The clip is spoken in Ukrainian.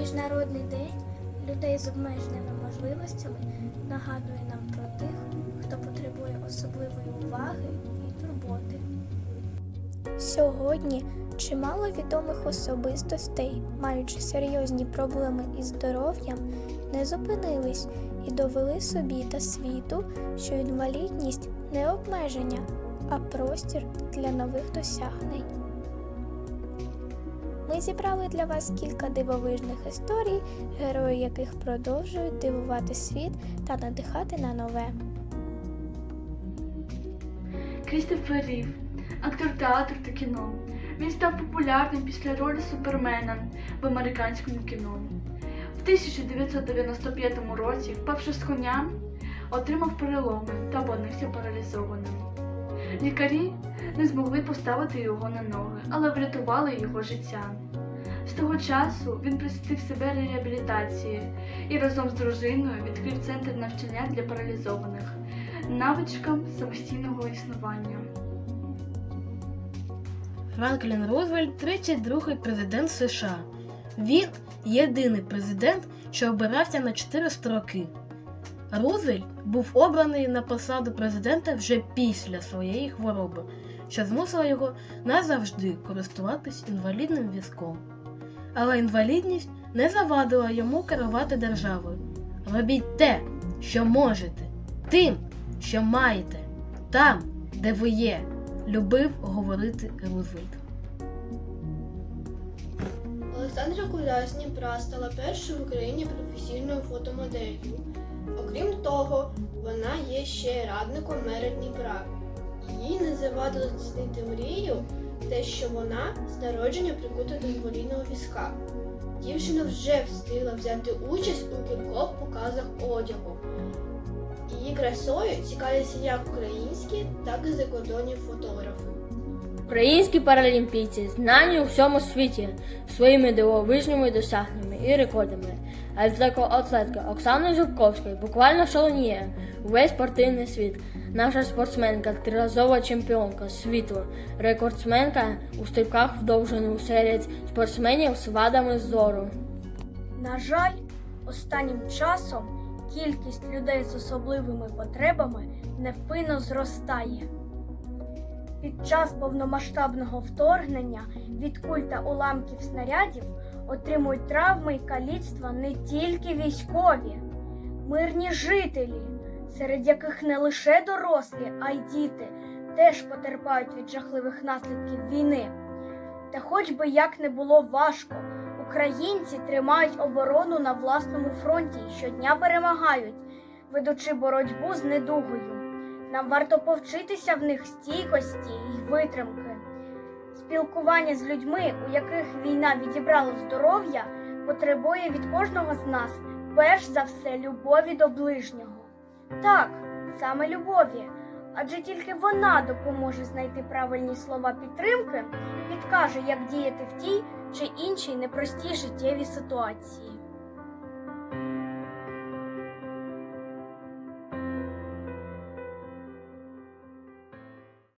Міжнародний день людей з обмеженими можливостями нагадує нам про тих, хто потребує особливої уваги і турботи. Сьогодні чимало відомих особистостей, маючи серйозні проблеми із здоров'ям, не зупинились і довели собі та світу, що інвалідність не обмеження, а простір для нових досягнень. Ми зібрали для вас кілька дивовижних історій, герої яких продовжують дивувати світ та надихати на нове. Крістофер Рів, актор театру та кіно. Він став популярним після ролі Супермена в американському кіно. В 1995 році, впавши з коня, отримав переломи та опинився паралізованим. Лікарі не змогли поставити його на ноги, але врятували його життя. З того часу він присвятив себе реабілітації і разом з дружиною відкрив центр навчання для паралізованих навичкам самостійного існування. Франклін Рузвельт 32-й президент США. Він єдиний президент, що обирався на 4 строки. Рузвельт був обраний на посаду президента вже після своєї хвороби, що змусило його назавжди користуватись інвалідним візком. Але інвалідність не завадила йому керувати державою. Робіть те, що можете, тим, що маєте, там, де ви є, любив говорити Рузвельт. Олександра Куля з стала першою в Україні професійною фотомоделлю. Окрім того, вона є ще радником мера Дніпра. Її не завадило здійснити мрію, те, що вона з народження прикута до інвалідного візка. Дівчина вже встигла взяти участь у кількох показах одягу. Її красою цікавляться як українські, так і закордонні фотографи. Українські паралімпійці знані у всьому світі своїми дивовижними досягненнями і рекордами. А атлетка Оксана Зубковська буквально шаленіє увесь спортивний світ. Наша спортсменка, триразова чемпіонка світу, рекордсменка у стрибках в довжину серед спортсменів з вадами зору. На жаль, останнім часом кількість людей з особливими потребами невпинно зростає. Під час повномасштабного вторгнення від куль та уламків снарядів отримують травми і каліцтва не тільки військові, мирні жителі, серед яких не лише дорослі, а й діти теж потерпають від жахливих наслідків війни. Та хоч би як не було важко, українці тримають оборону на власному фронті і щодня перемагають, ведучи боротьбу з недугою. Нам варто повчитися в них стійкості і витримки. Спілкування з людьми, у яких війна відібрала здоров'я, потребує від кожного з нас перш за все любові до ближнього. Так, саме любові, адже тільки вона допоможе знайти правильні слова підтримки, підкаже, як діяти в тій чи іншій непростій життєвій ситуації.